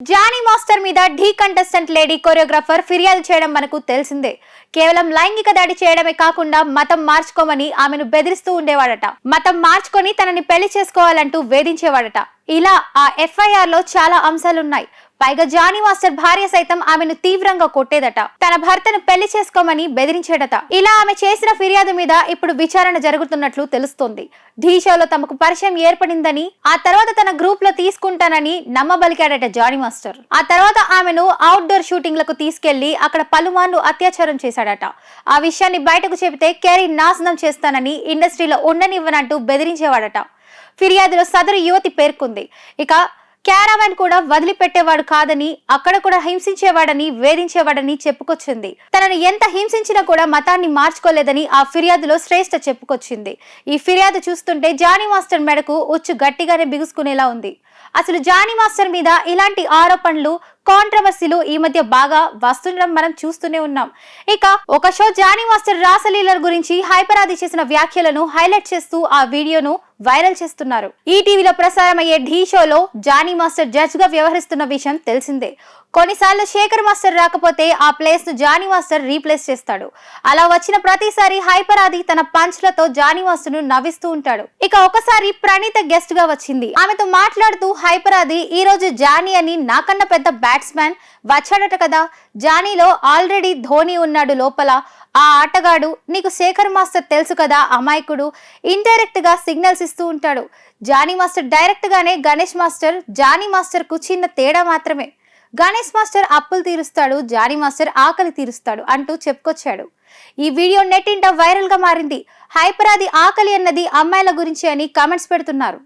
Johnny master మీద ఢీ contestant lady choreographer ఫిర్యాదు చేయడం మనకు తెలిసిందే. కేవలం లైంగిక దాడి చేయడమే కాకుండా మతం మార్చుకోమని ఆమెను బెదిరిస్తూ ఉండేవాడట. మతం మార్చుకొని తనని పెళ్ళి చేసుకోవాలంటూ వేధించేవాడట. ఇలా ఆ ఎఫ్ఐఆర్లో చాలా అంశాలున్నాయి. పైగా జానీ మాస్టర్ భార్య సైతం ఆమెను తీవ్రంగా కొట్టేదట. తన భర్తను పెళ్ళి చేసుకోమని బెదిరించేడట. ఇలా ఆమె చేసిన ఫిర్యాదు మీద ఇప్పుడు విచారణ జరుగుతున్నట్లు తెలుస్తోంది. ఢీ షోలో తమకు పరిచయం ఏర్పడిందని ఆ తర్వాత తన గ్రూప్లో తీసుకుంటానని నమ్మబలికాడట జానీ మాస్టర్. ఆ తర్వాత ఆమెను అవుట్డోర్ షూటింగ్లకు తీసుకెళ్ళి అక్కడ పలుమార్లు అత్యాచారం చేశాడట. ఆ విషయాన్ని బయటకు చెబితే కెరీర్ నాశనం చేస్తానని ఇండస్ట్రీలో ఉండనివ్వనంటూ బెదిరించేవాడట. ఫిర్యాదులో సదరు యువతి పేర్కొంది. ఇక క్యారావాన్ కూడా వదిలిపెట్టేవాడు కాదని అక్కడ కూడా హింసించేవాడని వేధించేవాడని చెప్పుకొచ్చింది. తనను ఎంత హింసించినా కూడా మతాన్ని మార్చుకోలేదని ఆ ఫిర్యాదులో శ్రేష్ఠ చెప్పుకొచ్చింది. ఈ ఫిర్యాదు చూస్తుంటే జానీ మాస్టర్ మెడకు ఉచ్చు గట్టిగానే బిగుసుకునేలా ఉంది. అసలు జానీ మాస్టర్ మీద ఇలాంటి ఆరోపణలు కాంట్రవర్సీలు ఈ మధ్య బాగా వస్తుండడం మనం చూస్తూనే ఉన్నాం. ఇక ఒక షో జానీ మాస్టర్ రాసలీలర్ గురించి హైపరాది చేసిన వ్యాఖ్యలను హైలైట్ చేస్తూ ఆ వీడియోను వైరల్ చేస్తున్నారు. ఈ టీవీలో ప్రసారమయ్యే ఢీ షోలో జానీ మాస్టర్ జడ్జ్గా వ్యవహరిస్తున్న విషయం తెలిసిందే. కొన్నిసార్లు శేఖర్ మాస్టర్ రాకపోతే ఆ ప్లేస్ను జానీ మాస్టర్ రీప్లేస్ చేస్తాడు. అలా వచ్చిన ప్రతిసారి హైపరాది తన పంచ్లతో జానీ మాస్టర్ను నవ్విస్తూ ఉంటాడు. ఇక ఒకసారి ప్రణీత గెస్ట్గా వచ్చింది. ఆమెతో మాట్లాడుతూ హైపరాది ఈ రోజు జానీ అని నాకన్నా పెద్ద బ్యాట్స్మెన్ వచ్చాడట కదా. జానీలో ఆల్రెడీ ధోని ఉన్నాడు లోపల. ఆ ఆటగాడు నీకు శేఖర్ మాస్టర్ తెలుసు కదా అమాయకుడు. ఇండైరెక్ట్గా సిగ్నల్స్ ఇస్తూ ఉంటాడు. జానీ మాస్టర్ డైరెక్ట్ గానే గణేష్ మాస్టర్ జానీ మాస్టర్కు చిన్న తేడా మాత్రమే. గణేష్ మాస్టర్ అప్పులు తీరుస్తాడు జానీ మాస్టర్ ఆకలి తీరుస్తాడు అంటూ చెప్పుకొచ్చాడు. ఈ వీడియో నెట్ ఇంట వైరల్గా మారింది. హైపరాది ఆకలి అన్నది అమ్మాయిల గురించి అని కామెంట్స్ పెడుతున్నారు.